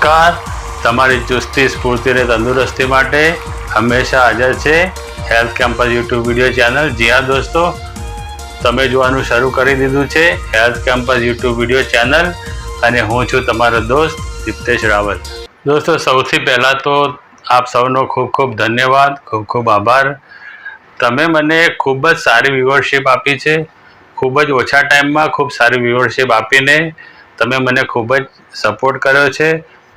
નમસ્કાર. તમારી ચુસ્તી, સ્ફૂર્તિ અને તંદુરસ્તી માટે હંમેશા હાજર છે health campus YouTube video channel જી હા, દોસ્તો. તમે જોવાનું શરૂ કરી દીધું છે health campus YouTube video channel અને હું છું તમારો દોસ્ત દીપ્તેશ રાવલ. દોસ્તો, સૌથી પહેલાં તો આપ સૌનો ખૂબ ખૂબ ધન્યવાદ, ખૂબ ખૂબ આભાર. તમે મને ખૂબ જ સારી વ્યુઅરશિપ આપી છે, ખૂબ જ ઓછા ટાઈમમાં ખૂબ સારી વ્યુઅરશિપ આપીને તમે મને ખૂબ જ સપોર્ટ કર્યો છે.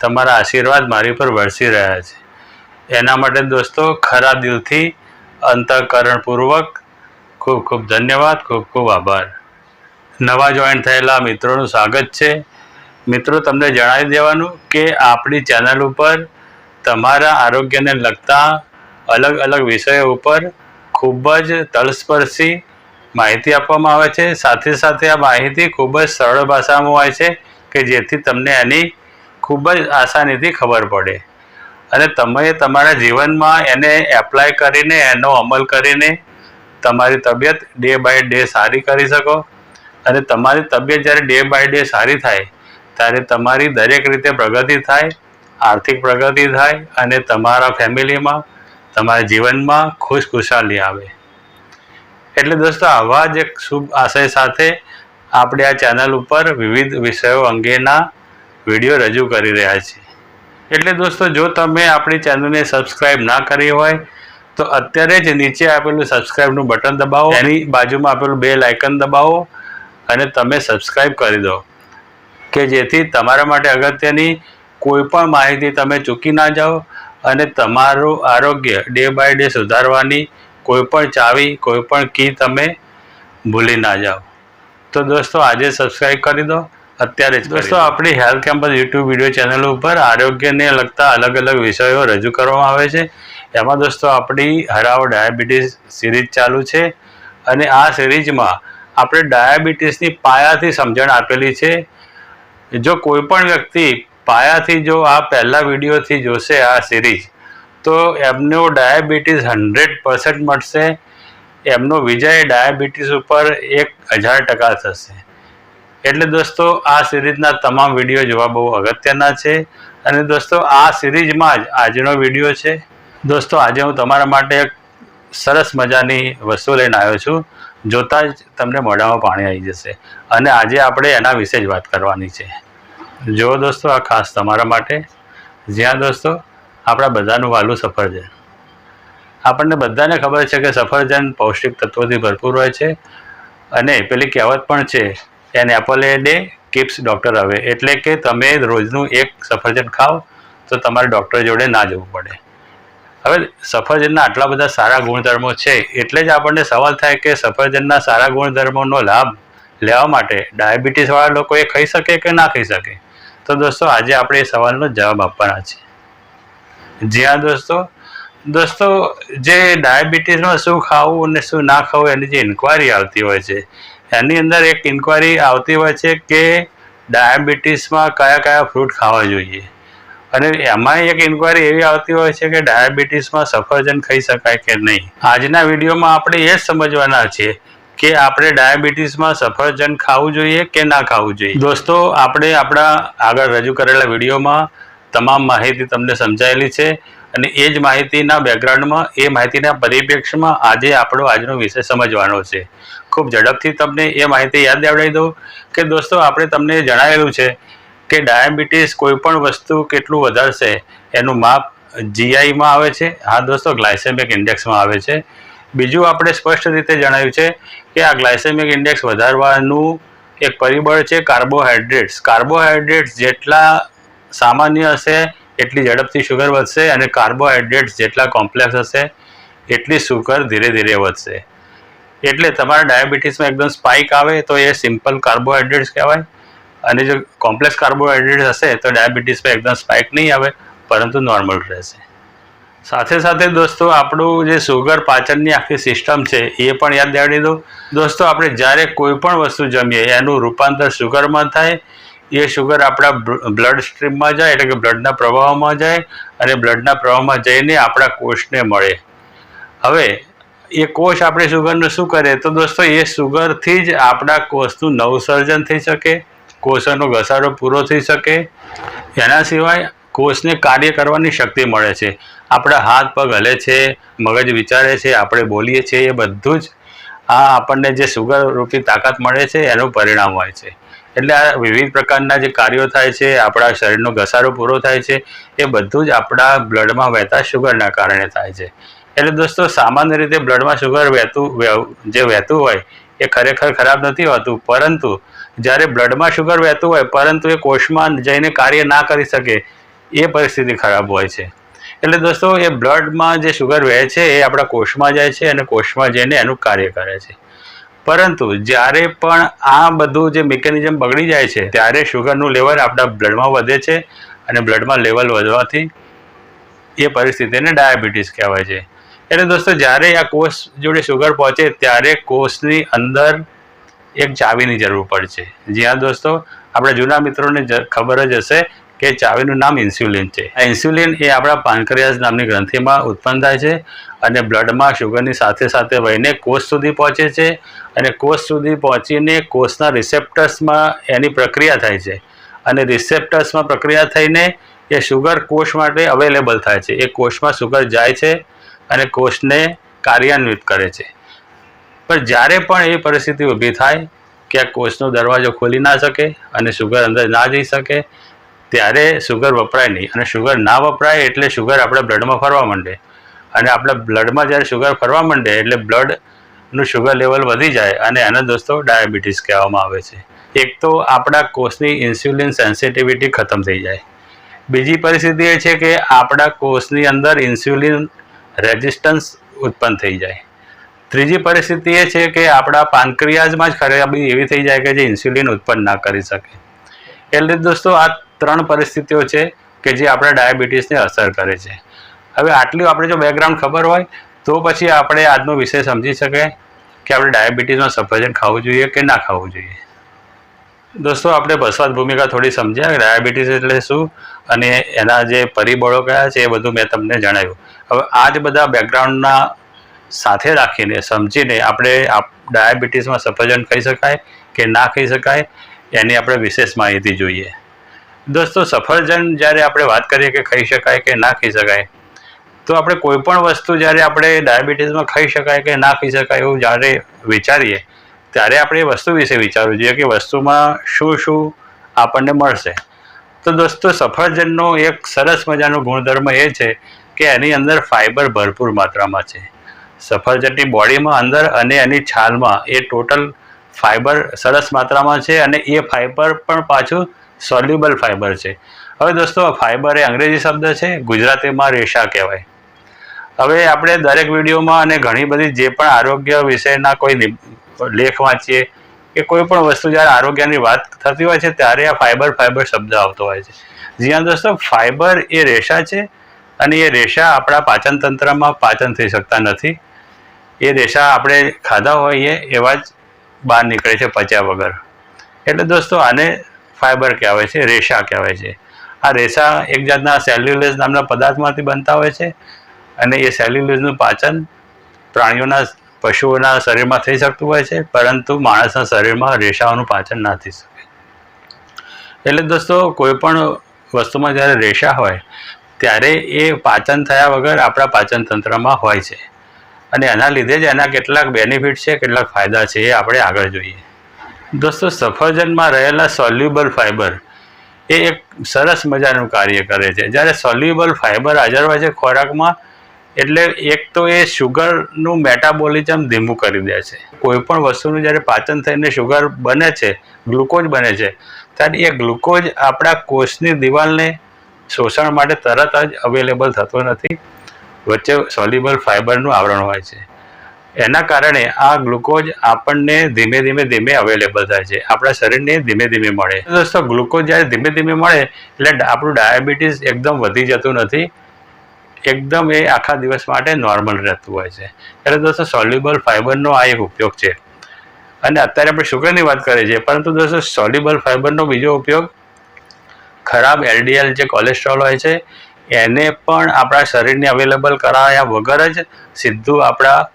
તમારા આશીર્વાદ મારી પર વરસી રહ્યા છે. એના માટે દોસ્તો, ખરા દિલથી અંતઃકરણપૂર્વક ખૂબ ખૂબ ધન્યવાદ, ખૂબ ખૂબ આભાર. નવા જોઈન થયેલા મિત્રોનું સ્વાગત છે. મિત્રો, તમને જણાવી દેવાનું કે આપણી ચેનલ ઉપર તમારા આરોગ્યને લગતા અલગ અલગ વિષયો ઉપર ખૂબ જ તલસ્પર્શી માહિતી આપવામાં આવે છે. સાથે સાથે આ માહિતી ખૂબ જ સરળ ભાષામાં હોય છે કે જેથી તમને એની ખૂબ જ આસાનીથી ખબર પડે. અને તમે તમારા જીવનમાં એને એપ્લાય કરીને, એનો અમલ કરીને તમારી તબિયત ડે બાય ડે સારી કરી શકો. અને તમારી તબિયત જ્યારે ડે બાય ડે સારી થાય, ત્યારે તમારી દરેક રીતે પ્રગતિ થાય, આર્થિક પ્રગતિ થાય અને તમારા ફેમિલીમાં, તમારા જીવનમાં ખુશખુશાલી આવે. એટલે દોસ્તો, આવા જ એક શુભ આશય સાથે આપણે આ ચેનલ ઉપર વિવિધ વિષયો અંગેના વીડિયો રજૂ કરી રહ્યા છીએ એટલે દોસ્તો, જો તમે આપણી ચેનલને સબસ્ક્રાઈબ ના કરી હોય, તો અત્યારે જ નીચે આપેલું સબસ્ક્રાઈબનું બટન દબાવો. એની બાજુમાં આપેલું બે લાઇકન દબાવો અને તમે સબસ્ક્રાઈબ કરી દો. કે જેથી તમારા માટે અગત્યની કોઈ પણ માહિતી તમે ચૂકી ના જાઓ અને તમારું આરોગ્ય ડે બાય ડે સુધારવાની કોઈ પણ ચાવી, કોઈ પણ કી તમે ભૂલી ના જાઓ. તો દોસ્તો, આજે સબસ્ક્રાઈબ કરી દો. અત્યારે જ દોસ્તો આપણી health campus YouTube video channel ઉપર આરોગ્યને લગતા અલગ અલગ વિષયો રજૂ કરવામાં આવે છે. એમાં દોસ્તો આપણી હરાવો ડાયાબિટીસ સિરીઝ ચાલુ છે અને આ સિરીઝમાં આપણે ડાયાબિટીસની પાયાથી સમજણ આપેલી છે. જો કોઈ પણ વ્યક્તિ પાયાથી જો આ પહેલા વિડીયોથી જોશે આ સિરીઝ તો એમનો ડાયાબિટીસ હંડ્રેડ પર્સન્ટ મળશે. એમનો વિજય ડાયાબિટીસ ઉપર એક હજાર ટકા થશે. એટલે દોસ્તો, આ સિરીઝના તમામ વીડિયો જોવા બહુ અગત્યના છે. અને દોસ્તો, આ સિરીઝમાં જ આજનો વીડિયો છે. દોસ્તો, આજે હું તમારા માટે એક સરસ મજાની વસ્તુ લઈને આવ્યો છું. જોતાં જ તમને મોઢામાં પાણી આવી જશે. અને આજે આપણે એના વિશે જ વાત કરવાની છે. જો દોસ્તો, આ ખાસ તમારા માટે. જ્યાં દોસ્તો, આપણા બધાનું વાલું સફરજન. આપણને બધાને ખબર છે કે સફરજન પૌષ્ટિક તત્વોથી ભરપૂર હોય છે. અને પેલી કહેવત પણ છે an apple a day keeps doctor હવે એટલે કે તમે રોજનું એક સફરજન ખાઓ, તો તમારે ડૉક્ટર જોડે ના જવું પડે. હવે સફરજનના આટલા બધા સારા ગુણધર્મો છે, એટલે જ આપણને સવાલ થાય કે સફરજનના સારા ગુણધર્મોનો લાભ લેવા માટે ડાયાબિટીસવાળા લોકો એ ખાઈ શકે કે ના ખાઈ શકે? તો દોસ્તો, આજે આપણે એ સવાલનો જવાબ આપવાના છે જી હા દોસ્તો દોસ્તો, જે ડાયાબિટીસમાં શું ખાવું અને શું ના ખાવું એની જે ઇન્કવાયરી આવતી હોય છે, એની અંદર એક ઇન્કવાયરી આવતી હોય છે કે ડાયાબિટીસમાં કયા કયા ફ્રૂટ ખાવા જોઈએ. અને એમાં એક ઇન્કવાયરી એવી આવતી હોય છે કે ડાયાબિટીસમાં સફરજન ખાઈ શકાય કે નહીં. આજના વિડીયોમાં આપણે એ જ સમજવાના છીએ કે આપણે ડાયાબિટીસમાં સફરજન ખાવું જોઈએ કે ના ખાવું જોઈએ. દોસ્તો, આપણે આપણા આગળ રજૂ કરેલા વિડીયોમાં તમામ માહિતી તમને સમજાયેલી છે. અને એ જ માહિતીના બેકગ્રાઉન્ડમાં એ માહિતીના પરિપ્રેક્ષમાં આજે આપણો આજનો વિષય સમજવાનો છે. ખૂબ ઝડપથી તમને એ માહિતી યાદ દેવડાવી દઉં કે દોસ્તો, આપણે તમને જણાવેલું છે કે ડાયાબિટીસ કોઈપણ વસ્તુ કેટલું વધારશે એનું માપ જીઆઈમાં આવે છે. હા દોસ્તો, ગ્લાયસેમિક ઇન્ડેક્સમાં આવે છે. બીજું આપણે સ્પષ્ટ રીતે જણાવ્યું છે કે આ ગ્લાયસેમિક ઇન્ડેક્સ વધારવાનું એક પરિબળ છે કાર્બોહાઈડ્રેટ્સ કાર્બોહાઈડ્રેટ્સ જેટલા સામાન્ય હશે એટલી ઝડપથી શુગર વધશે અને કાર્બોહાઈડ્રેટ્સ જેટલા કોમ્પ્લેક્સ હશે, એટલી શુગર ધીરે ધીરે વધશે. એટલે તમારા ડાયાબિટીસમાં એકદમ સ્પાઇક આવે તો એ સિમ્પલ કાર્બોહાઈડ્રેટ્સ કહેવાય. અને જો કોમ્પ્લેક્સ કાર્બોહાઈડ્રેટ્સ હશે તો ડાયાબિટીસમાં એકદમ સ્પાઇક નહીં આવે, પરંતુ નોર્મલ રહેશે. સાથે સાથે દોસ્તો, આપણું જે સુગર પાચનની આખી સિસ્ટમ છે, એ પણ યાદ દેવડી દો. દોસ્તો, આપણે જ્યારે કોઈ પણ વસ્તુ જમીએ, એનું રૂપાંતર સુગરમાં થાય એ શુગર આપણા બ્લડ સ્ટ્રીમમાં જાય એટલે કે બ્લડના પ્રવાહમાં જાય અને બ્લડના પ્રવાહમાં જઈને આપણા કોષને મળે. હવે, એ કોષ આપણે સુગરનું શું કરે? તો દોસ્તો, એ સુગરથી જ આપણા કોષનું નવસર્જન થઈ શકે, કોષોનો ઘસારો પૂરો થઈ શકે. એના સિવાય કોષને કાર્ય કરવાની શક્તિ મળે છે. આપણા હાથ પગ હલે છે, મગજ વિચારે છે, આપણે બોલીએ છીએ, એ બધું જ આ આપણને જે સુગર રૂપી તાકાત મળે છે, એનું પરિણામ હોય છે. એટલે આ વિવિધ પ્રકારના જે કાર્યો થાય છે, આપણા શરીરનો ઘસારો પૂરો થાય છે, એ બધું જ આપણા બ્લડમાં વહેતા શુગરના કારણે થાય છે. એટલે દોસ્તો, સામાન્ય રીતે બ્લડમાં શુગર વહેતું વહે- જે વહેતું હોય, એ ખરેખર ખરાબ નથી હોતું. પરંતુ જ્યારે બ્લડમાં શુગર વહેતું હોય, પરંતુ એ કોષમાં જઈને કાર્ય ના કરી શકે, એ પરિસ્થિતિ ખરાબ હોય છે. એટલે દોસ્તો, એ બ્લડમાં જે શુગર વહે છે, એ આપણા કોષમાં જાય છે અને કોષમાં જઈને એનું કાર્ય કરે છે. પરંતુ જ્યારે પણ આ બધું જે મિકેનિઝમ બગડી જાય છે, ત્યારે શુગરનું લેવલ આપણા બ્લડમાં વધે છે અને બ્લડમાં લેવલ વધવાથી એ પરિસ્થિતિને ડાયાબિટીસ કહેવાય છે. એટલે દોસ્તો, જ્યારે આ કોષ જોડે શુગર પહોંચે, ત્યારે કોષની અંદર એક ચાવીની જરૂર પડશે જ્યાં દોસ્તો, આપણા જૂના મિત્રોને ખબર જ હશે કે ચાવીનું નામ ઇન્સ્યુલિન છે. આ ઇન્સ્યુલિન એ આપણા પાનક્રિયાસ નામની ગ્રંથિમાં ઉત્પન્ન થાય છે અને બ્લડમાં શુગરની સાથે સાથે વહીને કોષ સુધી પહોંચે છે અને કોષ સુધી પહોંચીને કોષના રિસેપ્ટર્સમાં એની પ્રક્રિયા થાય છે. અને રિસેપ્ટર્સમાં પ્રક્રિયા થઈને એ શુગર કોષ માટે અવેલેબલ થાય છે. એ કોષમાં શુગર જાય છે અને કોષને કાર્યાન્વિત કરે છે. પણ જ્યારે પણ એ પરિસ્થિતિ ઊભી થાય કે આ કોષનો દરવાજો ખોલી ના શકે અને શુગર અંદર ના જઈ શકે ત્યારે શુગર વપરાય નહીં અને શુગર ના વપરાય એટલે શુગર આપણા બ્લડમાં ફરવા માંડે. અને આપણા બ્લડમાં જ્યારે શુગર ફરવા માંડે એટલે બ્લડનું શુગર લેવલ વધી જાય અને એને દોસ્તો ડાયાબિટીસ કહેવામાં આવે છે. એક તો આપણા કોષની ઇન્સ્યુલિન સેન્સિટિવિટી ખતમ થઈ જાય. બીજી પરિસ્થિતિ એ છે કે આપણા કોષની અંદર ઇન્સ્યુલિન રેઝિસ્ટન્સ ઉત્પન્ન થઈ જાય. ત્રીજી પરિસ્થિતિ એ છે કે આપણા પાનક્રિયાઝમાં જ ખરાબી એવી થઈ જાય કે જે ઇન્સ્યુલિન ઉત્પન્ન ના કરી શકે. એટલે દોસ્તો આ ત્રણ પરિસ્થિતિઓ છે કે જે આપણા ડાયાબિટીસને અસર કરે છે. હવે આટલું આપણે જો બેકગ્રાઉન્ડ ખબર હોય, તો પછી આપણે આજનો વિષય સમજી શકાય કે આપણે ડાયાબિટીસમાં સફરજન ખાવું જોઈએ કે ના ખાવું જોઈએ. દોસ્તો, આપણે ભસ્વાદ ભૂમિકા થોડી સમજ્યા ડાયાબિટીસ એટલે શું અને એના જે પરિબળો કયા છે એ બધું મેં તમને જણાવ્યું. હવે આ જ બધા બેકગ્રાઉન્ડના સાથે રાખીને, સમજીને આપણે આપ ડાયાબિટીસમાં સફરજન ખાઈ શકાય કે ના ખાઈ શકાય, એની આપણે વિશેષ માહિતી જોઈએ. દોસ્તો, સફરજન જ્યારે આપણે વાત કરીએ કે ખાઈ શકાય કે ના ખાઈ શકાય, તો આપણે કોઈ પણ વસ્તુ જ્યારે આપણે ડાયાબિટીસમાં ખાઈ શકાય કે ના ખાઈ શકાય એવું જ્યારે વિચારીએ, ત્યારે આપણે એ વસ્તુ વિશે વિચારવું જોઈએ કે વસ્તુમાં શું શું આપણને મળશે. તો દોસ્તો, સફરજનનો એક સરસ મજાનો ગુણધર્મ એ છે કે એની અંદર ફાઇબર ભરપૂર માત્રામાં છે. સફરજનની બોડીમાં અંદર અને એની છાલમાં એ ટોટલ ફાઇબર સરસ માત્રામાં છે અને એ ફાઇબર પણ પાછું સોલ્યુબલ ફાઇબર છે. હવે દોસ્તો ફાઇબર એ અંગ્રેજી શબ્દ છે, ગુજરાતીમાં રેશા કહેવાય. હવે આપણે દરેક વિડીયોમાં અને ઘણી બધી જે પણ આરોગ્ય વિષયના કોઈ લેખ વાંચીએ કે કોઈ પણ વસ્તુ જ્યારે આરોગ્યની વાત થતી હોય છે, ત્યારે આ ફાઇબર ફાઇબર શબ્દ આવતો હોય છે. જ્યાં દોસ્તો ફાઇબર એ રેશા છે અને એ રેશા આપણા પાચન તંત્રમાં પાચન થઈ શકતા નથી. એ રેશા આપણે ખાધા હોઈએ એવા જ બહાર નીકળે છે પચ્યા વગર. એટલે દોસ્તો, આને ફાઇબર કહેવાય છે, રેશા કહેવાય છે. આ રેશા એક જાતના સેલ્યુલેઝ નામના પદાર્થમાંથી બનતા હોય છે અને એ સેલ્યુલેઝનું પાચન પ્રાણીઓના પશુઓના શરીરમાં થઈ શકતું હોય છે, પરંતુ માણસના શરીરમાં રેશાઓનું પાચન ના થઈ શકે. એટલે દોસ્તો, કોઈ પણ વસ્તુમાં જ્યારે રેશા હોય, ત્યારે એ પાચન થયા વગર આપણા પાચન તંત્રમાં હોય છે. અને એના લીધે જ એના કેટલાક બેનિફિટ છે, કેટલાક ફાયદા છે, એ આપણે આગળ જોઈએ. દોસ્તો, સફરજનમાં રહેલા સોલ્યુબલ ફાઇબર એ એક સરસ મજાનું કાર્ય કરે છે. જ્યારે સોલ્યુબલ ફાઇબર હાજર હોય છે ખોરાકમાં, એટલે એક તો એ શુગરનું મેટાબોલિઝમ ધીમું કરી દે છે. કોઈ પણ વસ્તુનું જ્યારે પાચન થઈને શુગર બને છે, ગ્લુકોઝ બને છે, ત્યારે એ ગ્લુકોઝ આપણા કોષની દિવાલને શોષણ માટે તરત જ અવેલેબલ થતો નથી. વચ્ચે સોલ્યુબલ ફાઇબરનું આવરણ હોય છે. એના કારણે આ ગ્લુકોઝ આપણને ધીમે ધીમે ધીમે અવેલેબલ થાય છે. આપણા શરીરને ધીમે ધીમે મળે. દોસ્તો, ગ્લુકોઝ જ્યારે ધીમે ધીમે મળે, એટલે આપણું ડાયાબિટીસ એકદમ વધી જતું નથી. એકદમ એ આખા દિવસ માટે નોર્મલ રહેતું હોય છે. ત્યારે દોસ્તો સોલ્યુબલ ફાઇબરનો આ એક ઉપયોગ છે. અને અત્યારે આપણે શુગરની વાત કરીએ છીએ, પરંતુ દોસ્તો સોલ્યુબલ ફાઇબરનો બીજો ઉપયોગ ખરાબ એલડીએલ જે કોલેસ્ટ્રોલ હોય છે, એને પણ આપણા શરીરને અવેલેબલ કરાયા વગર જ સીધું આપણા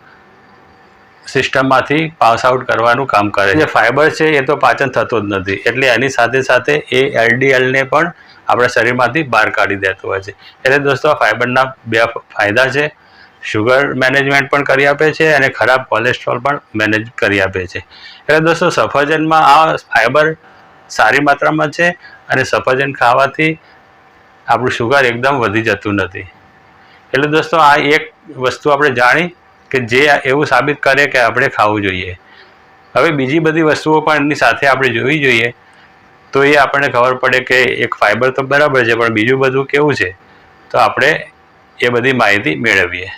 સિસ્ટમમાંથી પાસ આઉટ કરવાનું કામ કરે છે. ફાઇબર છે એ તો પાચન થતું જ નથી. એટલે એની સાથે સાથે એ એલડીએલને પણ આપણા શરીરમાંથી બહાર કાઢી દેતું હોય છે. એટલે દોસ્તો, આ ફાઇબરના બે ફાયદા છે. શુગર મેનેજમેન્ટ પણ કરી આપે છે અને ખરાબ કોલેસ્ટ્રોલ પણ મેનેજ કરી આપે છે. એટલે દોસ્તો, સફરજનમાં આ ફાઇબર સારી માત્રામાં છે અને સફરજન ખાવાથી આપણું શુગર એકદમ વધી જતું નથી. એટલે દોસ્તો, આ એક વસ્તુ આપણે જાણી કે જે એવું સાબિત કરે કે આપણે ખાવું જોઈએ. હવે બીજી બધી વસ્તુઓ પણ એની સાથે આપણે જોવી જોઈએ, તો એ આપણને ખબર પડે કે એક ફાઇબર તો બરાબર છે, પણ બીજું બધું કેવું છે, તો આપણે એ બધી માહિતી મેળવીએ.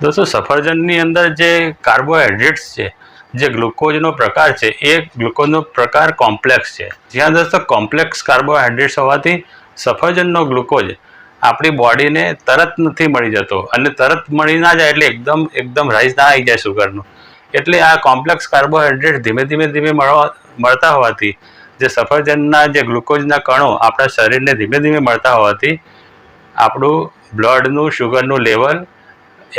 દોસ્તો, સફરજનની અંદર જે કાર્બોહાઈડ્રેટ્સ છે, જે ગ્લુકોઝનો પ્રકાર છે, એ ગ્લુકોઝનો પ્રકાર કોમ્પ્લેક્સ છે. જ્યાં દોસ્તો કોમ્પ્લેક્સ કાર્બોહાઈડ્રેટ્સ હોવાથી સફરજનનો ગ્લુકોઝ આપણી બોડીને તરત નથી મળી જતો. અને તરત મળી ના જાય એટલે એકદમ એકદમ રાઈસ ના આવી જાય સુગરનું એટલે આ કોમ્પ્લેક્સ કાર્બોહાઈડ્રેટ ધીમે ધીમે ધીમે મળતા હોવાથી, જે સફરજનના, જે ગ્લુકોઝના કણો આપણા શરીરને ધીમે ધીમે મળતા હોવાથી, આપણું બ્લડનું શુગરનું લેવલ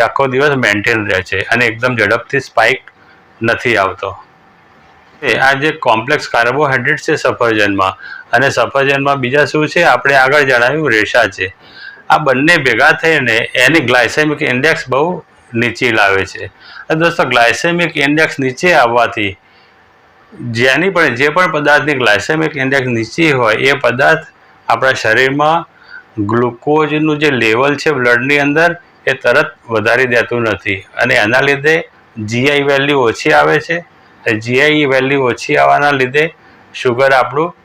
આખો દિવસ મેન્ટેન રહે છે અને એકદમ ઝડપથી સ્પાઇક નથી આવતો. એ આ જે કોમ્પ્લેક્સ કાર્બોહાઈડ્રેટ છે સફરજનમાં અને સફરજનમાં બીજા શું છે? આપણે આગળ જણાવ્યું, રેશા છે. આ બંને ભેગા થઈને એની ગ્લાયસેમિક ઇન્ડેક્સ બહુ નીચી લાવે છે. દોસ્તો, ગ્લાયસેમિક ઇન્ડેક્સ નીચે આવવાથી જેની પણ, જે પણ પદાર્થની ગ્લાયસેમિક ઇન્ડેક્સ નીચી હોય, એ પદાર્થ આપણા શરીરમાં ગ્લુકોઝનું જે લેવલ છે બ્લડની અંદર, એ તરત વધારી દેતું નથી. અને એના લીધે જીઆઈ વેલ્યુ ઓછી આવે છે. જીઆઈ વેલ્યુ ઓછી આવવાના લીધે શુગર આપણું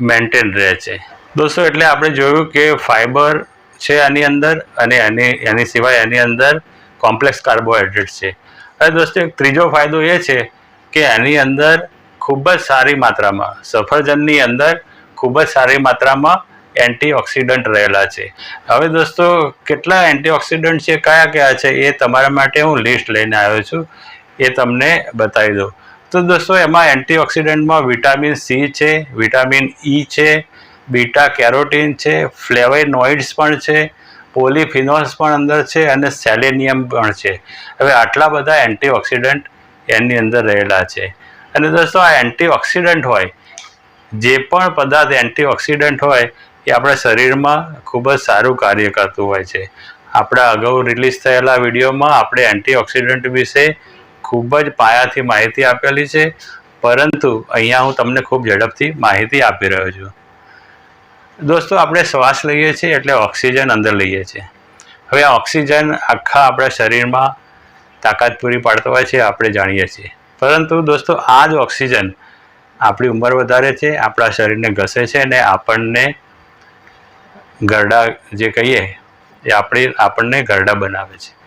મેન્ટેન રહે છે. દોસ્તો, એટલે આપણે જોયું કે ફાઇબર છે આની અંદર અને એની એની સિવાય એની અંદર કોમ્પ્લેક્સ કાર્બોહાઈડ્રેટ છે. હવે દોસ્તો, એક ત્રીજો ફાયદો એ છે કે એની અંદર ખૂબ જ સારી માત્રામાં, સફરજનની અંદર ખૂબ જ સારી માત્રામાં એન્ટીઓક્સિડન્ટ રહેલા છે. હવે દોસ્તો, કેટલા એન્ટીઓક્સિડન્ટ છે, કયા કયા છે, એ તમારા માટે હું લિસ્ટ લઈને આવ્યો છું. એ તમને બતાવી દઉં. તો દોસ્તો, એમાં એન્ટીઓક્સિડન્ટમાં વિટામિન સી છે, વિટામિન ઈ છે, બીટા કેરોટીન છે, ફ્લેવેનોઇડ્સ પણ છે, પોલીફિનોલ્સ પણ અંદર છે અને સેલેનિયમ પણ છે. હવે આટલા બધા એન્ટીઓક્સિડન્ટ એની અંદર રહેલા છે. અને દોસ્તો, આ એન્ટીઓક્સિડન્ટ હોય, જે પણ પદાર્થ એન્ટીઓક્સિડન્ટ હોય, એ આપણા શરીરમાં ખૂબ જ સારું કાર્ય કરતું હોય છે. આપણા અગાઉ રિલીઝ થયેલા વિડીયોમાં આપણે એન્ટીઓક્સિડન્ટ વિશે ખૂબ જ પાયાથી માહિતી આપેલી છે. પરંતુ અહીંયા હું તમને ખૂબ ઝડપથી માહિતી આપી રહ્યો છું. દોસ્તો, આપણે શ્વાસ લઈએ છીએ એટલે ઓક્સિજન અંદર લઈએ છીએ. હવે આ ઓક્સિજન આખા આપણા શરીરમાં તાકાત પૂરી પાડતો હોય છે, આપણે જાણીએ છીએ. પરંતુ દોસ્તો, આ જ ઓક્સિજન આપણી ઉંમર વધારે છે, આપણા શરીરને ઘસે છે અને આપણને ગરડા જે કહીએ, એ આપણી, આપણને ગરડા બનાવે છે.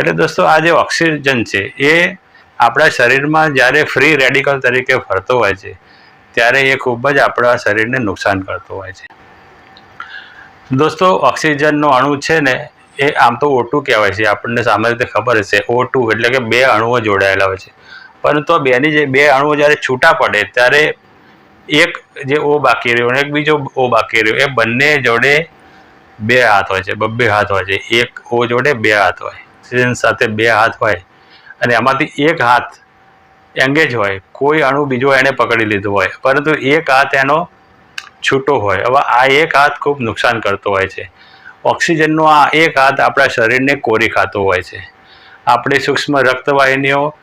એટલે દોસ્તો, આ જે ઓક્સિજન છે, એ આપણા શરીરમાં જ્યારે ફ્રી રેડિકલ તરીકે ફરતો હોય છે, ત્યારે એ ખૂબ જ આપણા શરીરને નુકસાન કરતો હોય છે. દોસ્તો, ઓક્સિજનનો અણુ છે ને, એ આમ તો ઓટું કહેવાય છે. આપણને સામાન્ય રીતે ખબર હશે ઓ એટલે કે બે અણુઓ જોડાયેલા હોય છે. પરંતુ બેની જે બે અણુઓ જ્યારે છૂટા પડે, ત્યારે એક જે ઓ બાકી રહ્યો એક બીજો ઓ બાકી રહ્યો, એ બંને જોડે બે હાથ હોય છે, બબ્બે હાથ હોય છે. એક ઓ જોડે બે હાથ હોય. ઓક્સિજન સાથે બે હાથ હોય અને એમાંથી એક હાથ એંગેજ હોય, કોઈ અણુ બીજો એણે પકડી લીધો હોય, પરંતુ એક હાથ એનો છૂટો હોય. હવે આ એક હાથ ખૂબ નુકસાન કરતો હોય છે. ઓક્સિજનનો આ એક હાથ આપણા શરીરને કોરી ખાતો હોય છે. આપણી સૂક્ષ્મ રક્તવાહિનીઓ,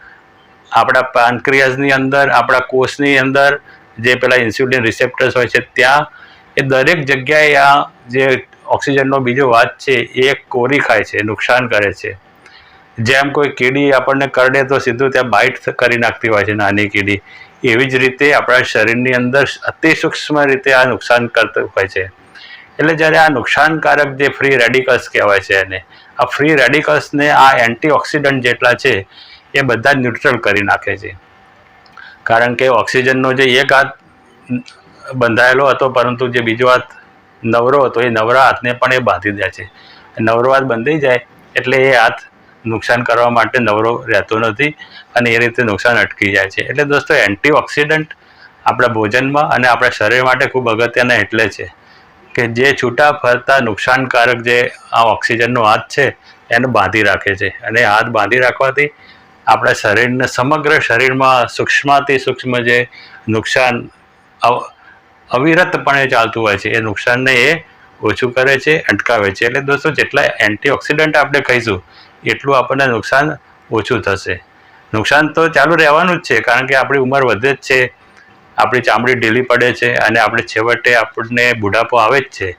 આપણા પાનક્રિયાઝની અંદર, આપણા કોષની અંદર, જે પેલા ઇન્સ્યુલિન રિસેપ્ટર્સ હોય છે, ત્યાં એ દરેક જગ્યાએ આ જે ઓક્સિજનનો બીજો વાત છે, એ કોરી ખાય છે, નુકસાન કરે છે. જેમ કોઈ કીડી આપણને કરડે તો સીધું ત્યાં બાઇટ કરી નાખતી હોય છે નાની કીડી. એવી જ રીતે આપણા શરીરની અંદર અતિ સૂક્ષ્મ રીતે આ નુકસાન કરતું હોય છે. એટલે જ્યારે આ નુકસાનકારક જે ફ્રી રેડિકલ્સ કહેવાય છે એને, આ ફ્રી રેડિકલ્સને આ એન્ટીઓક્સિડન્ટ જેટલા છે, એ બધા ન્યુટ્રલ કરી નાખે છે. કારણ કે ઓક્સિજનનો જે એક હાથ બંધાયેલો હતો, પરંતુ જે બીજો હાથ નવરો હતો, એ નવરા હાથને પણ એ બાંધી દે છે. નવરો હાથ બંધાઈ જાય, એટલે એ હાથ નુકસાન કરવા માટે નવરો રહેતો નથી અને એ રીતે નુકસાન અટકી જાય છે. એટલે દોસ્તો, એન્ટીઓક્સિડન્ટ આપણા ભોજનમાં અને આપણા શરીર માટે ખૂબ અગત્યના એટલે છે કે જે છૂટા ફરતા નુકસાનકારક જે આ ઓક્સિજનનો હાથ છે, એને બાંધી રાખે છે. અને હાથ બાંધી રાખવાથી આપણા શરીરને સમગ્ર શરીરમાં સૂક્ષ્માથી સૂક્ષ્મ જે નુકસાન અવિરતપણે ચાલતું હોય છે, એ નુકસાનને એ ઓછું કરે છે, અટકાવે છે. એટલે દોસ્તો, જેટલા એન્ટીઓક્સિડન્ટ આપણે કહીશું એટલું આપણને નુકસાન ઓછું થશે. નુકસાન તો ચાલુ રહેવાનું જ છે, કારણ કે આપણી ઉંમર વધે જ છે, આપણી ચામડી ઢીલી પડે છે અને આપણે છેવટે આપણને બુઢાપો આવે જ છે.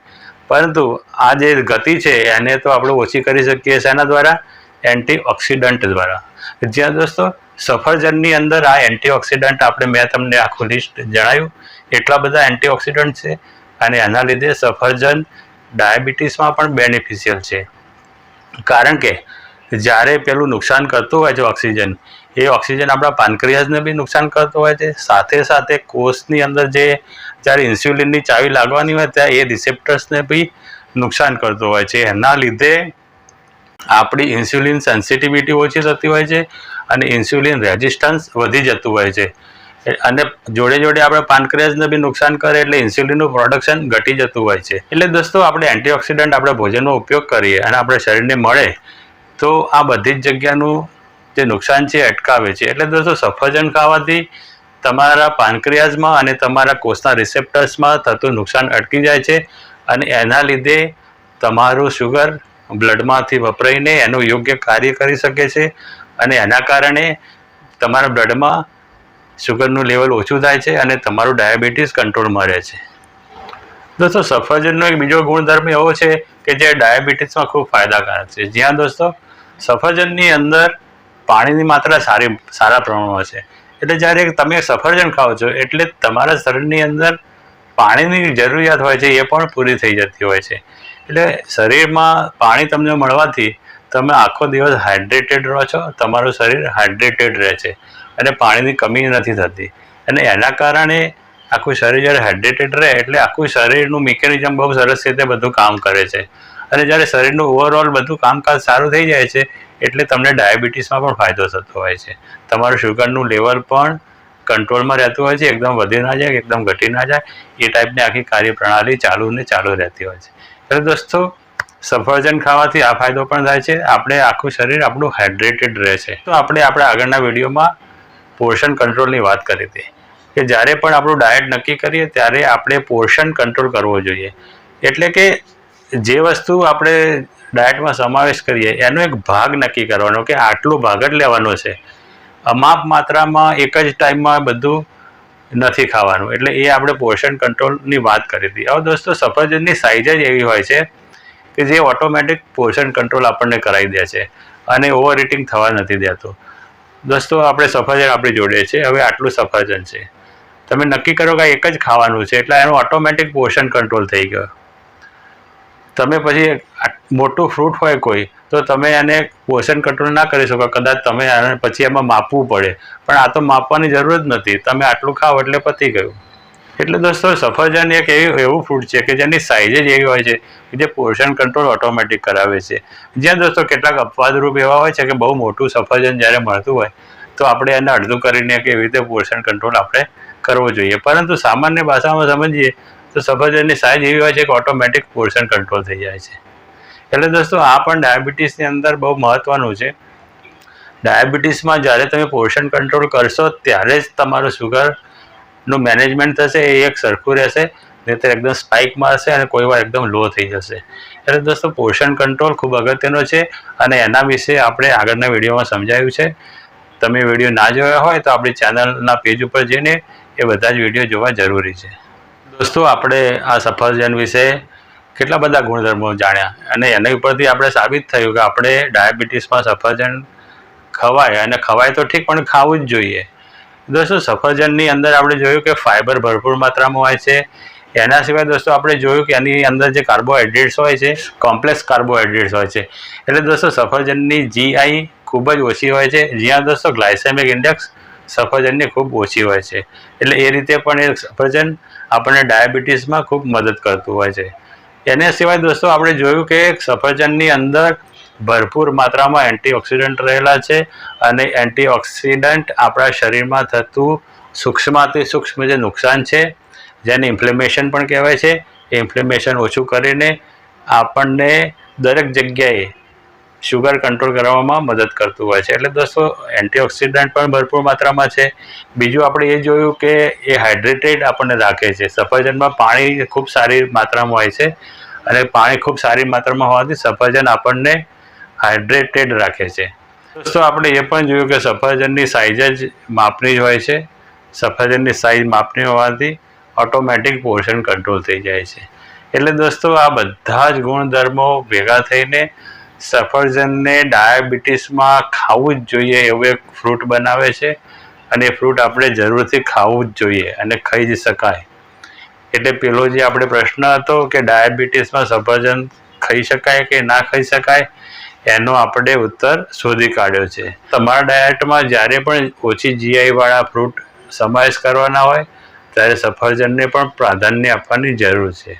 પરંતુ આ જે ગતિ છે એને તો આપણે ઓછી કરી શકીએ શેના દ્વારા, એન્ટીઓક્સિડન્ટ દ્વારા. જ્યાં દોસ્તો, સફરજનની અંદર આ એન્ટીઓક્સિડન્ટ આપણે મેં તમને આખું લિસ્ટ જણાવ્યું એટલા બધા એન્ટીઓક્સિડન્ટ છે અને એના લીધે સફરજન ડાયાબિટીસમાં પણ બેનિફિશિયલ છે. કારણ કે જ્યારે પેલું નુકસાન કરતું હોય છે ઓક્સિજન, એ ઓક્સિજન આપણા પાનક્રિયાઝને બી નુકસાન કરતું હોય છે. સાથે સાથે કોષની અંદર જે જ્યારે ઇન્સ્યુલિનની ચાવી લાગવાની હોય ત્યાં એ રિસેપ્ટર્સને બી નુકસાન કરતો હોય છે. એના લીધે આપણી ઇન્સ્યુલિન સેન્સિટિવિટી ઓછી થતી હોય છે અને ઇન્સ્યુલિન રેઝિસ્ટન્સ વધી જતું હોય છે. અને જોડે જોડે આપણે પાનક્રિયાઝને બી નુકસાન કરે એટલે ઇન્સ્યુલિનનું પ્રોડક્શન ઘટી જતું હોય છે. એટલે દોસ્તો, આપણે એન્ટીઓક્સિડન્ટ આપણે ભોજનનો ઉપયોગ કરીએ અને આપણે શરીરને મળે તો આ બધી જ જગ્યાનું જે નુકસાન છે અટકાવે છે. એટલે દોસ્તો, સફરજન ખાવાથી તમારા પાનક્રિયાઝમાં અને તમારા કોષના રિસેપ્ટર્સમાં થતું નુકસાન અટકી જાય છે અને એના લીધે તમારું શુગર બ્લડમાંથી વપરાઈને એનું યોગ્ય કાર્ય કરી શકે છે અને એના કારણે તમારા બ્લડમાં શુગરનું લેવલ ઓછું થાય છે અને તમારું ડાયાબિટીસ કંટ્રોલમાં રહે છે. દોસ્તો, સફરજનનો એક બીજો ગુણધર્મ એવો છે કે જે ડાયાબિટીસમાં ખૂબ ફાયદાકારક છે. જ્યાં દોસ્તો સફરજનની અંદર પાણીની માત્રા સારી સારા પ્રમાણમાં છે. એટલે જ્યારે તમે સફરજન ખાઓ છો, એટલે તમારા શરીરની અંદર પાણીની જરૂરિયાત હોય છે, એ પણ પૂરી થઈ જતી હોય છે. એટલે શરીરમાં પાણી તમને મળવાથી તમે આખો દિવસ હાઇડ્રેટેડ રહો છો, તમારું શરીર હાઇડ્રેટેડ રહે છે અને પાણીની કમી નથી થતી. અને એના કારણે આખું શરીર જ્યારે હાઇડ્રેટેડ રહે, એટલે આખું શરીરનું મિકેનિઝમ બહુ સરસ રીતે બધું કામ કરે છે. અને જ્યારે શરીરનું ઓવરઓલ બધું કામકાજ સારું થઈ જાય છે, એટલે તમને ડાયાબિટીસમાં પણ ફાયદો થતો હોય છે. તમારું શુગરનું લેવલ પણ કંટ્રોલમાં રહેતું હોય છે, એકદમ વધી ના જાય, એકદમ ઘટી ના જાય, એ ટાઈપની આખી કાર્યપ્રણાલી ચાલુ ને ચાલુ રહેતી હોય છે. એટલે દોસ્તો, સફરજન ખાવાથી આ ફાયદો પણ થાય છે, આપણે આખું શરીર આપણું હાઇડ્રેટેડ રહે છે. તો આપણે આપણા આગળના વિડીયોમાં પોર્શન કંટ્રોલની વાત કરી હતી. કે જ્યારે પણ આપણું ડાયટ નક્કી કરીએ, ત્યારે આપણે પોર્શન કંટ્રોલ કરવો જોઈએ. એટલે કે જે વસ્તુ આપણે ડાયટમાં સમાવેશ કરીએ, એનો એક ભાગ નક્કી કરવાનો કે આટલો ભાગ જ લેવાનો છે. અમાપ માત્રામાં એક જ ટાઈમમાં બધું નથી ખાવાનું. એટલે એ આપણે પોર્શન કંટ્રોલની વાત કરી હતી. હવે દોસ્તો, સફરજનની સાઇઝ જ એવી હોય છે કે જે ઓટોમેટિક પોર્શન કંટ્રોલ આપણને કરાવી દે છે અને ઓવર ઇટિંગ થવા નથી દેતું. દોસ્તો, આપણે સફરજન આપણી જોડે છે. હવે આટલું સફરજન છે. તમે નક્કી કરો કે એક જ ખાવાનું છે. એટલે એનું ઓટોમેટિક પોર્શન કંટ્રોલ થઈ ગયો. તમે પછી મોટું ફ્રૂટ હોય કોઈ, તો તમે એને પોષણ કંટ્રોલ ના કરી શકો. કદાચ તમે એને પછી એમાં માપવું પડે. પણ આ તો માપવાની જરૂર જ નથી. તમે આટલું ખાઓ એટલે પતી ગયું. એટલે દોસ્તો, સફરજન એક એવું એવું ફ્રૂટ છે કે જેની સાઇઝ જ એવી હોય છે કે જે પોષણ કંટ્રોલ ઓટોમેટિક કરાવે છે. જ્યાં દોસ્તો કેટલાક અપવાદરૂપ એવા હોય છે કે બહુ મોટું સફરજન જ્યારે મળતું હોય, તો આપણે એને અડધું કરીને કે એવી રીતે પોષણ કંટ્રોલ આપણે કરવો જોઈએ. પરંતુ સામાન્ય ભાષામાં સમજીએ તો સફરજનની સાઇઝ એવી હોય છે કે ઓટોમેટિક પોર્શન કંટ્રોલ થઈ જાય છે. એટલે દોસ્તો, આ પણ ડાયાબિટીસની અંદર બહુ મહત્ત્વનું છે. ડાયાબિટીસમાં જ્યારે તમે પોર્શન કંટ્રોલ કરશો, ત્યારે જ તમારું શુગરનું મેનેજમેન્ટ થશે, એ એક સરખું રહેશે. નહીંતર એકદમ સ્પાઇકમાં હશે અને કોઈ વાર એકદમ લો થઈ જશે. એટલે દોસ્તો પોર્શન કંટ્રોલ ખૂબ અગત્યનો છે અને એના વિશે આપણે આગળના વિડીયોમાં સમજાયું છે. તમે વીડિયો ના જોયા હોય તો આપણી ચેનલના પેજ ઉપર જઈને એ બધા જ વીડિયો જોવા જરૂરી છે. દોસ્તો, આપણે આ સફરજન વિશે કેટલા બધા ગુણધર્મો જાણ્યા અને એના ઉપરથી આપણે સાબિત થયું કે આપણે ડાયાબિટીસમાં સફરજન ખવાય અને ખવાય તો ઠીક, પણ ખાવું જ જોઈએ. દોસ્તો, સફરજનની અંદર આપણે જોયું કે ફાઇબર ભરપૂર માત્રામાં હોય છે. એના સિવાય દોસ્તો, આપણે જોયું કે એની અંદર જે કાર્બોહાઈડ્રેટ્સ હોય છે, કોમ્પ્લેક્સ કાર્બોહાઈડ્રેટ્સ હોય છે. એટલે દોસ્તો, સફરજનની જીઆઈ ખૂબ જ ઓછી હોય છે. જ્યાં દોસ્તો ગ્લાયસેમિક ઇન્ડેક્સ સફરજનની ખૂબ ઓછી હોય છે. એટલે એ રીતે પણ એ સફરજન આપણને ડાયાબિટીસમાં ખૂબ મદદ કરતું હોય છે. એને સિવાય દોસ્તો, આપણે જોયું કે સફરજનની અંદર ભરપૂર માત્રામાં એન્ટીઓક્સિડન્ટ રહેલા છે અને એન્ટીઓક્સિડન્ટ આપણા શરીરમાં થતું સૂક્ષ્મથી સૂક્ષ્મ જે નુકસાન છે, જેને ઇન્ફ્લેમેશન પણ કહેવાય છે. એ ઇન્ફ્લેમેશન ઓછું કરીને આપણને દરેક જગ્યાએ શુગર કંટ્રોલ કરવામાં મદદ કરતું હોય છે. એટલે દોસ્તો એન્ટીઓક્સિડન્ટ પણ ભરપૂર માત્રામાં છે. બીજું આપણે એ જોયું કે એ હાઇડ્રેટેડ આપણને રાખે છે. સફરજનમાં પાણી ખૂબ સારી માત્રામાં હોય છે અને પાણી ખૂબ સારી માત્રામાં હોવાથી સફરજન આપણને હાઇડ્રેટેડ રાખે છે. દોસ્તો, આપણે એ પણ જોયું કે સફરજનની સાઇઝ જ માપની જ હોય છે. સફરજનની સાઇઝ માપની હોવાથી ઓટોમેટિક પોર્શન કંટ્રોલ થઈ જાય છે. એટલે દોસ્તો, આ બધા જ ગુણધર્મો ભેગા થઈને સફરજનને ડાયાબિટીસમાં ખાવું જ જોઈએ એવું એક ફ્રૂટ બનાવે છે અને એ ફ્રૂટ આપણે જરૂરથી ખાવું જ જોઈએ અને ખાઈ જ શકાય. એટલે પેલો જે આપણે પ્રશ્ન હતો કે ડાયાબિટીસમાં સફરજન ખાઈ શકાય કે ના ખાઈ શકાય, એનો આપણે ઉત્તર શોધી કાઢ્યો છે. તમારા ડાયટમાં જ્યારે પણ ઓછી જીઆઈવાળા ફ્રૂટ સમાવેશ કરવાના હોય, ત્યારે સફરજનને પણ પ્રાધાન્ય આપવાની જરૂર છે.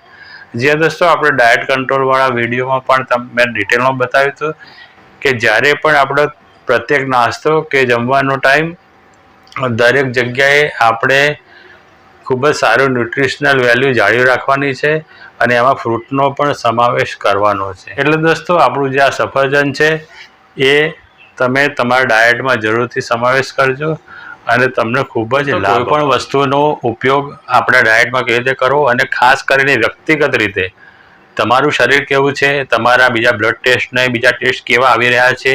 જે દોસ્તો, આપણે ડાયટ કંટ્રોલવાળા વિડીયોમાં પણ મેં ડિટેલમાં બતાવ્યું હતું કે જ્યારે પણ આપણો પ્રત્યેક નાસ્તો કે જમવાનો ટાઈમ દરેક જગ્યાએ આપણે ખૂબ જ સારું ન્યુટ્રિશનલ વેલ્યુ જાળવી રાખવાની છે અને એમાં ફ્રૂટનો પણ સમાવેશ કરવાનો છે. એટલે દોસ્તો, આપણું જે આ સફરજન છે એ તમે તમારા ડાયટમાં જરૂરથી સમાવેશ કરજો. અને તમને ખૂબ જ કોઈ પણ વસ્તુનો ઉપયોગ આપણા ડાયટમાં કેવી રીતે કરો અને ખાસ કરીને વ્યક્તિગત રીતે તમારું શરીર કેવું છે તમારા બીજા બ્લડ ટેસ્ટ ને બીજા ટેસ્ટ કેવા આવી રહ્યા છે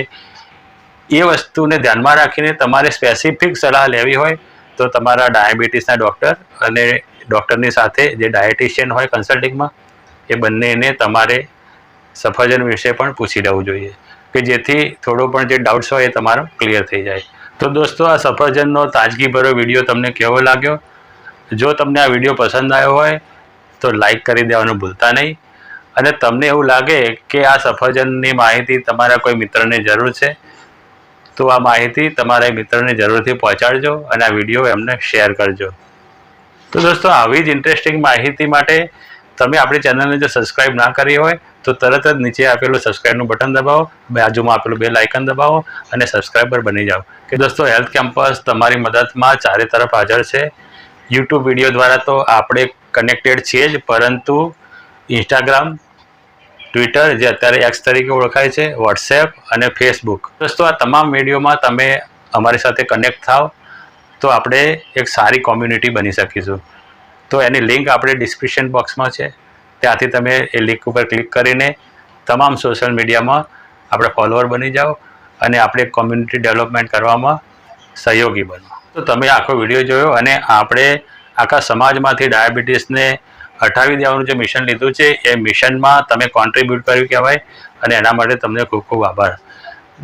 એ વસ્તુને ધ્યાનમાં રાખીને તમારે સ્પેસિફિક સલાહ લેવી હોય તો તમારા ડાયાબિટીસના ડૉક્ટર અને ડૉક્ટરની સાથે જે ડાયટિશિયન હોય કન્સલ્ટિંગમાં એ બંનેને તમારે સફરજન વિશે પણ પૂછી લેવું જોઈએ કે જેથી થોડો પણ જે ડાઉટ્સ હોય એ તમારો ક્લિયર થઈ જાય. તો દોસ્તો, આ સફરજનનો તાજગીભર્યો વીડિયો તમને કેવો લાગ્યો? જો તમને આ વીડિયો પસંદ આવ્યો હોય, તો લાઈક કરી દેવાનું ભૂલતા નહીં. અને તમને એવું લાગે કે આ સફરજનની માહિતી તમારા કોઈ મિત્રને જરૂર છે, તો આ માહિતી તમારા મિત્રને જરૂરથી પહોંચાડજો અને આ વીડિયો એમને શેર કરજો. તો દોસ્તો, આવી જ ઇન્ટરેસ્ટિંગ માહિતી માટે તમે આપણી ચેનલને જો સબસ્ક્રાઈબ ના કરી હોય, તો તરત જ નીચે આપેલું સબસ્ક્રાઈબનું બટન દબાવો, બાજુમાં આપેલું બે લાઇકન દબાવો અને સબસ્ક્રાઈબર બની જાઓ. કે દોસ્તો હેલ્થ કેમ્પસ તમારી મદદમાં ચારે તરફ હાજર છે. યુટ્યુબ વીડિયો દ્વારા તો આપણે કનેક્ટેડ છીએ જ, પરંતુ ઇન્સ્ટાગ્રામ ટ્વિટર જે અત્યારે એક્સ તરીકે ઓળખાય છે વોટ્સએપ અને ફેસબુક દોસ્તો, આ તમામ વિડીયોમાં તમે અમારી સાથે કનેક્ટ થાવ, તો આપણે એક સારી કોમ્યુનિટી બની શકીશું. તો એની લિંક આપણે ડિસ્ક્રિપ્શન બોક્સમાં છે. ત્યાંથી તમે એ લિંક ઉપર ક્લિક કરીને તમામ સોશિયલ મીડિયામાં આપણે ફોલોઅર બની જાઓ અને આપણે કોમ્યુનિટી ડેવલપમેન્ટ કરવામાં સહયોગી બનો. તો તમે આખો વીડિયો જોયો અને આપણે આખા સમાજમાંથી ડાયાબિટીસને હટાવી દેવાનું જે મિશન લીધું છે, એ મિશનમાં તમે કોન્ટ્રીબ્યુટ કર્યું કહેવાય અને એના માટે તમને ખૂબ ખૂબ આભાર.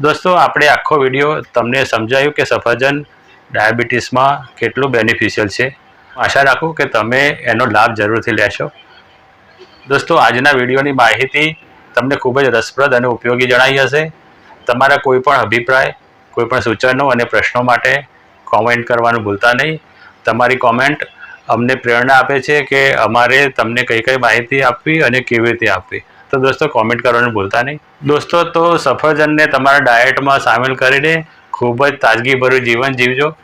દોસ્તો, આપણે આખો વીડિયો તમને સમજાયું કે સફરજન ડાયાબિટીસમાં કેટલું બેનિફિશિયલ છે. આશા રાખું કે તમે એનો લાભ જરૂરથી લેશો. દોસ્તો, આજના વિડીયોની માહિતી તમને ખૂબ જ રસપ્રદ અને ઉપયોગી જણાઈ હશે. તમારા કોઈ પણ અભિપ્રાય કોઈપણ સૂચનો અને પ્રશ્નો માટે કોમેન્ટ કરવાનું ભૂલતા નહીં. તમારી કોમેન્ટ અમને પ્રેરણા આપે છે કે અમારે તમને કઈ કઈ માહિતી આપવી અને કેવી રીતે આપવી. તો દોસ્તો કોમેન્ટ કરવાનું ભૂલતા નહીં. દોસ્તો, તો સફરજનને તમારા ડાયટમાં સામેલ કરીને ખૂબ જ તાજગીભર્યું જીવન જીવજો.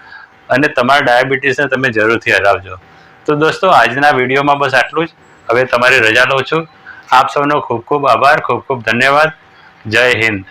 અને તમારા ડાયાબિટીસને તમે જરૂરથી હરાવજો. તો દોસ્તો, આજના વિડીયોમાં બસ આટલું જ. હવે તમારી રજા લઉં છું. આપ સૌનો ખૂબ ખૂબ આભાર, ખૂબ ખૂબ ધન્યવાદ. જય હિન્દ.